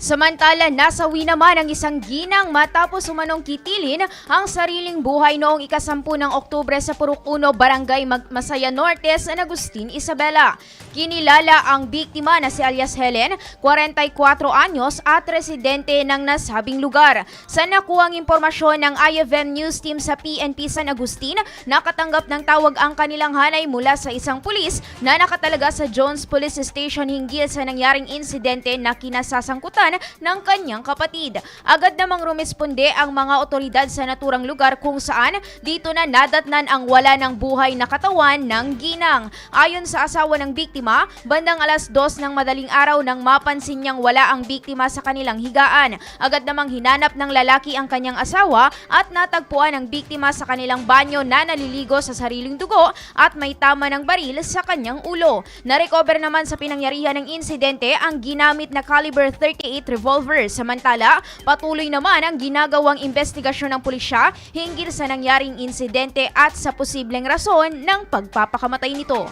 Samantala, nasawi naman ang isang ginang matapos umanong kitilin ang sariling buhay noong ikasampu ng Oktubre sa Purok 1, Barangay Masaya Norte, San Agustin, Isabela. Kinilala ang biktima na si alias Helen, 44 anyos at residente ng nasabing lugar. Sa nakuhang impormasyon ng IFM News Team sa PNP San Agustin, nakatanggap ng tawag ang kanilang hanay mula sa isang pulis na nakatalaga sa Jones Police Station hinggil sa nangyaring insidente na kinasasangkutan ng kanyang kapatid. Agad namang rumisponde ang mga otoridad sa naturang lugar kung saan dito na nadatnan ang wala ng buhay na katawan ng ginang. Ayon sa asawa ng biktima, bandang alas dos ng madaling araw nang mapansin niyang wala ang biktima sa kanilang higaan. Agad namang hinanap ng lalaki ang kanyang asawa at natagpuan ang biktima sa kanilang banyo na naliligo sa sariling dugo at may tama ng baril sa kanyang ulo. Narecover naman sa pinangyarihan ng insidente ang ginamit na caliber 38 revolver. Samantala, patuloy naman ang ginagawang investigasyon ng pulisya hinggil sa nangyaring insidente at sa posibleng rason ng pagpapakamatay nito.